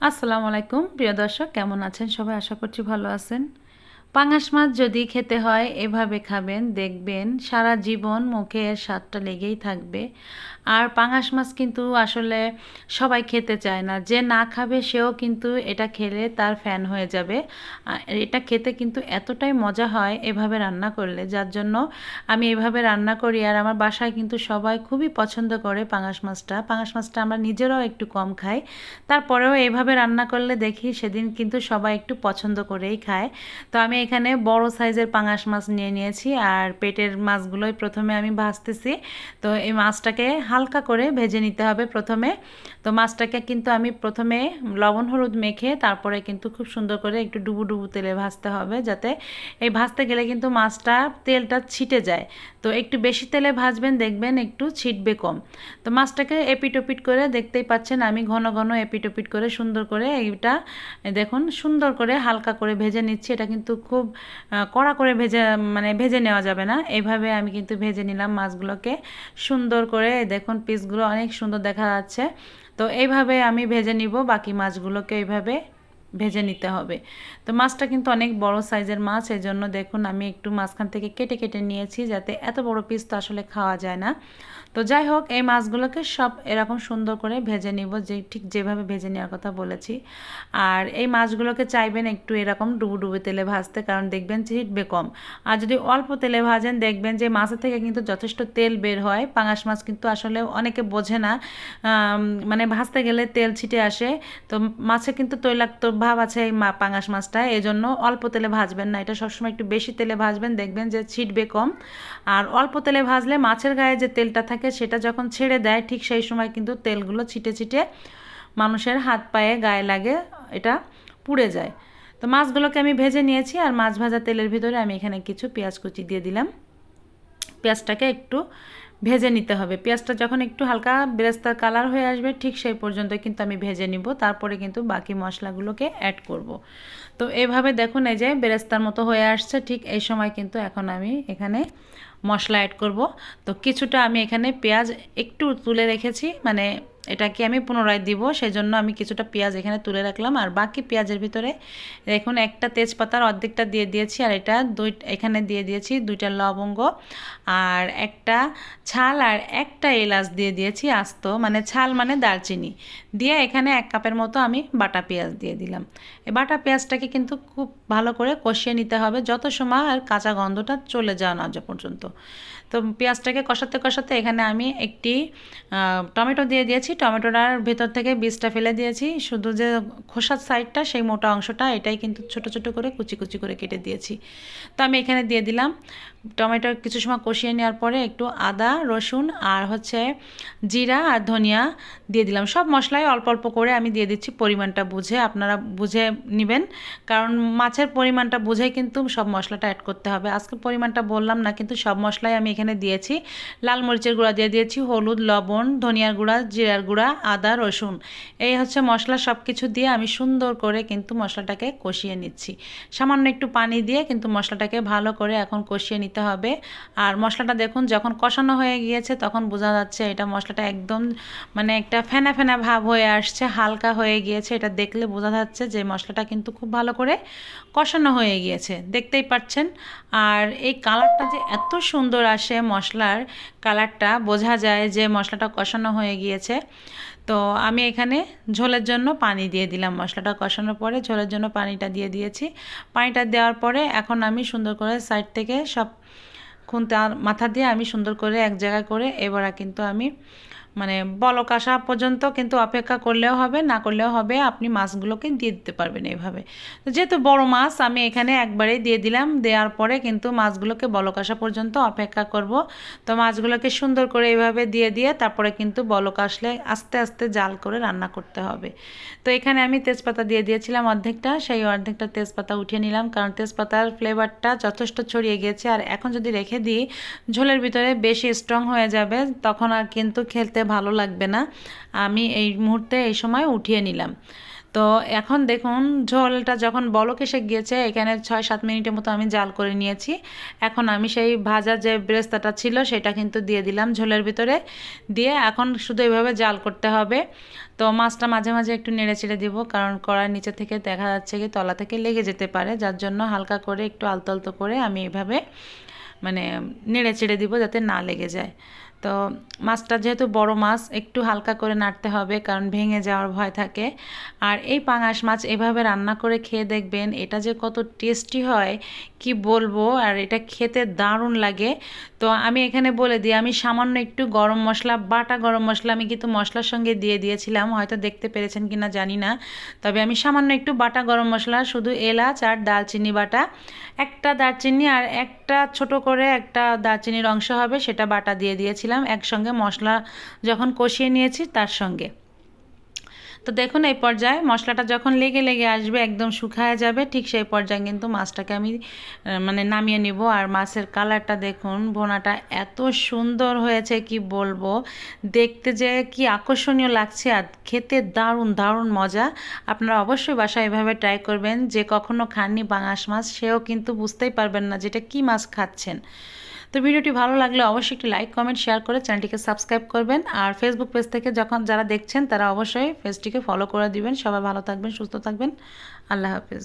আসসালামু আলাইকুম প্রিয় দর্শক কেমন আছেন? সবাই আশা করছি ভালো আছেন। পাঙাশ মাছ যদি খেতে হয়, এভাবে খাবেন, দেখবেন সারা জীবন মুখে এর স্বাদটা লেগেই থাকবে। আর পাঙাশ মাছ কিন্তু আসলে সবাই খেতে চায় না। যে না খাবে, সেও কিন্তু এটা খেলে তার ফ্যান হয়ে যাবে। এটা খেতে কিন্তু এতটাই মজা হয় এভাবে রান্না করলে, যার জন্য আমি এভাবে রান্না করি। আর আমার বাসায় কিন্তু সবাই খুবই পছন্দ করে পাঙাশ মাছটা। পাঙাশ মাছটা আমরা নিজেরাও একটু কম খাই। তারপরেও এভাবে রান্না করলে দেখি সেদিন কিন্তু সবাই একটু পছন্দ করেই খায়। তো আমি এখানে বড় সাইজের পাঙাশ মাছ নিয়ে নিয়েছি আর পেটের মাছগুলোই প্রথমে আমি ভাজতেছি। তো এই মাছটাকে হালকা করে ভেজে নিতে হবে প্রথমে। তো মাছটাকে কিন্তু আমি প্রথমে লবণ হলুদ মেখে তারপরে কিন্তু খুব সুন্দর করে একটু ডুবু ডুবু তেলে ভাজতে হবে যাতে এই ভাজতে গেলে কিন্তু মাছটা তেলটা ছিটে যায়। তো একটু বেশি তেলে ভাজবেন দেখবেন একটু ছিটবে কম। তো মাছটাকে এপিটোপিট করে দেখতেই পাচ্ছেন আমি ঘন ঘন এপিটোপিট করে সুন্দর করে এইটা দেখুন সুন্দর করে হালকা করে ভেজে নিচ্ছি। এটা কিন্তু খুব কড়া করে ভেজে মানে ভেজে নেওয়া যাবে না। এভাবে আমি কিন্তু ভেজে নিলাম মাছগুলোকে। সুন্দর করে দেখুন পিসগুলো অনেক সুন্দর দেখা যাচ্ছে। তো এইভাবে আমি ভেজে নিব বাকি মাছগুলোকে এইভাবে। ভেজে নিতে হবে। তো মাছটা কিন্তু অনেক বড় সাইজের মাছ এই জন্য দেখুন আমি একটু মাঝখান থেকে কেটে কেটে নিয়েছি যাতে এত বড় পিস তো আসলে খাওয়া যায় না। তো যাই হোক, এই মাছগুলোকে সব এরকম সুন্দর করে ভেজে নিব যে ঠিক যেভাবে ভেজে নেওয়ার কথা বলেছি। আর এই মাছগুলোকে চাইবেন একটু এরকম ডুবু ডুবু তেলে ভাজতে, কারণ দেখবেন হিটবে কম আর যদি অল্প তেলে ভাজেন, দেখবেন যে মাছের থেকে কিন্তু যথেষ্ট তেল বের হয়। পাঙাশ মাছ কিন্তু আসলে অনেকে বোঝে না মানে ভাজতে গেলে তেল ছিটে আসে। তো মাছে কিন্তু তৈলাক্ত ভাব আছে এই পাঙাশ মাছটা এই জন্য অল্প তেলে ভাজবেন না। এটা সবসময় একটু বেশি তেলে ভাজবেন, দেখবেন যে ছিটবে কম। আর অল্প তেলে ভাজলে মাছের গায়ে যে তেলটা থাকে সেটা যখন ছেড়ে দেয়, ঠিক সেই সময় কিন্তু তেলগুলো ছিটে ছিটে মানুষের হাত পায়ে, গায়ে লাগে, এটা পুড়ে যায়। তো মাছগুলোকে আমি ভেজে নিয়েছি, আর মাছ ভাজা তেলের ভিতরে আমি এখানে কিছু পেঁয়াজ কুচি দিয়ে দিলাম। পেঁয়াজটাকে একটু ভেজে নিতে হবে। পেঁয়াজটা যখন একটু হালকা বেরেস্তার কালার হয়ে আসবে, ঠিক সেই পর্যন্ত কিন্তু আমি ভেজে নিব। তারপরে কিন্তু বাকি মশলাগুলোকে অ্যাড করব। তো এভাবে দেখুন, এই যে বেরেস্তার মতো হয়ে আসছে, ঠিক এই সময় কিন্তু এখন আমি এখানে মশলা অ্যাড করব। তো কিছুটা আমি এখানে পেঁয়াজ একটু তুলে রেখেছি মানে এটাকে আমি পুনরায় দিব সেই জন্য আমি কিছুটা পেঁয়াজ এখানে তুলে রাখলাম। আর বাকি পেঁয়াজের ভিতরে দেখুন, একটা তেজপাতার অর্ধেকটা দিয়ে দিয়েছি, আর এটা দুই, এখানে দিয়ে দিয়েছি দুইটা লবঙ্গ আর একটা ছাল আর একটা এলাচ দিয়ে দিয়েছি আস্ত মানে ছাল মানে দারচিনি। দিয়ে এখানে এক কাপের মতো আমি বাটা পেঁয়াজ দিয়ে দিলাম। এই বাটা পেঁয়াজটাকে কিন্তু খুব ভালো করে কষিয়ে নিতে হবে, যত সময় আর কাঁচা গন্ধটা চলে যাওয়া না পর্যন্ত। তো পেঁয়াজটাকে কষাতে কষাতে এখানে আমি একটি টমেটো দিয়ে দিয়েছি টমেটোটার ভেতর থেকে বীজটা ফেলে দিয়েছি। শুধু যে খোসার সাইডটা সেই মোটা অংশটা, এটাই কিন্তু ছোট ছোট করে কুচি কুচি করে কেটে দিয়েছি। তো আমি এখানে দিয়ে দিলাম টমেটো কিছু সময় কষিয়ে নেওয়ার পরে একটু আদা, রসুন আর হচ্ছে জিরা আর ধনিয়া দিয়ে দিলাম। সব মশলাই অল্প অল্প করে আমি দিয়ে দিচ্ছি পরিমাণটা বুঝে, আপনারা বুঝে নেবেন। কারণ মাছের পরিমাণটা বুঝেই কিন্তু সব মশলাটা অ্যাড করতে হবে। আজকে পরিমাণটা বললাম না, কিন্তু সব মশলাই আমি এখানে দিয়েছি। লাল মরিচের গুঁড়া দিয়ে দিয়েছি, হলুদ, লবণ, ধনিয়ার গুঁড়া, জিরার গুঁড়া, আদা, রসুন। এই হচ্ছে মশলা সব কিছু দিয়ে আমি সুন্দর করে কিন্তু মশলাটাকে কষিয়ে নিচ্ছি। সামান্য একটু পানি দিয়ে কিন্তু মশলাটাকে ভালো করে এখন কষিয়ে নিতে হবে। আর মশলাটা দেখুন, যখন কষানো হয়ে গিয়েছে, তখন বোঝা যাচ্ছে এটা মশলাটা একদম মানে একটা ফেনা ফেনা ভাব হয়ে আসছে, হালকা হয়ে গিয়েছে। এটা দেখলে বোঝা যাচ্ছে যে মশলাটা কিন্তু খুব ভালো করে কষানো হয়ে গিয়েছে। দেখতেই পাচ্ছেন? আর এই কালারটা যে এত সুন্দর আসে মশলার কালারটা, বোঝা যায় যে মশলাটা কষানো হয়ে গিয়েছে। তো আমি এখানে ঝোলের জন্য পানি দিয়ে দিলাম মশলাটা কষানোর পরে। ঝোলের জন্য পানিটা দিয়ে দিয়েছি। পানিটা দেওয়ার পরে এখন আমি সুন্দর করে সাইড থেকে সব খুনতে মাথা দিয়ে আমি সুন্দর করে এক জায়গায় করে এবারে কিন্তু আমি মানে বলক আসা পর্যন্ত কিন্তু অপেক্ষা করলেও হবে, না করলেও হবে, আপনি মাছগুলোকে দিয়ে দিতে পারবেন এইভাবে তো যেহেতু বড় মাছ, আমি এখানে একবারেই দিয়ে দিলাম, দেওয়ার পরে কিন্তু মাছগুলোকে বলক আসা পর্যন্ত অপেক্ষা করব। তো মাছগুলোকে সুন্দর করে এইভাবে দিয়ে দিয়ে তারপরে কিন্তু বলক আসলে আস্তে আস্তে জাল করে রান্না করতে হবে। তো এখানে আমি তেজপাতা দিয়ে দিয়েছিলাম অর্ধেকটা, সেই অর্ধেকটা তেজপাতা উঠিয়ে নিলাম, কারণ তেজপাতার ফ্লেভারটা যথেষ্ট ছড়িয়ে গিয়েছে। আর এখন যদি রেখে দিই, ঝোলের ভিতরে বেশি স্ট্রং হয়ে যাবে, তখন আর কিন্তু খেলতে ভালো লাগবে না। আমি এই মুহূর্তে এই সময় উঠিয়ে নিলাম। তো এখন দেখুন, ঝোলটা যখন বলক এসে গিয়েছে, এখানে ছয় সাত মিনিটের মতো আমি জাল করে নিয়েছি। এখন আমি সেই ভাজা যে ব্রেস্তাটা ছিল, সেটা কিন্তু দিয়ে দিলাম ঝোলের ভিতরে। দিয়ে এখন শুধু এভাবে জাল করতে হবে। তো মাছটা মাঝে মাঝে একটু নেড়ে চেড়ে দিব, কারণ কড়ার নিচে থেকে দেখা যাচ্ছে কি তলা থেকে লেগে যেতে পারে। যার জন্য হালকা করে একটু আলতো আলতো করে আমি এভাবে মানে নেড়ে চেড়ে দিব যাতে না লেগে যায়। তো মাছটা যেহেতু বড় মাছ, একটু হালকা করে নাড়তে হবে কারণ ভেঙে যাওয়ার ভয় থাকে। আর এই পাঙাশ মাছ এভাবে রান্না করে খেয়ে দেখবেন, এটা যে কত টেস্টি হয়, কি বলব? আর এটা খেতে দারুণ লাগে। তো আমি এখানে বলে দিই, আমি সামান্য একটু গরম মশলা, বাটা গরম মশলা আমি কিন্তু মশলার সঙ্গে দিয়ে দিয়েছিলাম। হয়তো দেখতে পেরেছেন কি না জানি না। তবে আমি সামান্য একটু বাটা গরম মশলা, শুধু এলাচ আর দালচিনি বাটা। একটা দারচিনি আর একটা ছোট করে একটা দারচিনির অংশ হবে, সেটা বাটা দিয়ে দিয়েছিলাম। একসঙ্গে মশলা যখন কষিয়ে নিয়েছি তার সঙ্গে। তো দেখুন এই পর্যায়ে মশলাটা যখন লেগে লেগে আসবে, একদম শুকায় যাবে, ঠিক সেই পর্যায়ে কিন্তু মাছটাকে আমি মানে নামিয়ে নিব। আর মাছের কালারটা দেখুন বোনাটা এত সুন্দর হয়েছে, কি বলব? দেখতে যে কি আকর্ষণীয় লাগছে আর খেতে দারুণ দারুণ মজা। আপনারা অবশ্যই বাসায় এভাবে ট্রাই করবেন। যে কখনো খাননি বাঙাশ মাছ, সেও কিন্তু বুঝতেই পারবেন না যেটা কি মাছ খাচ্ছেন। তো ভিডিওটি ভালো লাগলে অবশ্যই একটি লাইক কমেন্ট শেয়ার করে চ্যানেলটিকে সাবস্ক্রাইব করবেন। আর ফেসবুক পেজ থেকে যখন যারা দেখছেন, তারা অবশ্যই পেজটিকে ফলো করে দিবেন। সবাই ভালো থাকবেন, সুস্থ থাকবেন। আল্লাহ হাফিজ।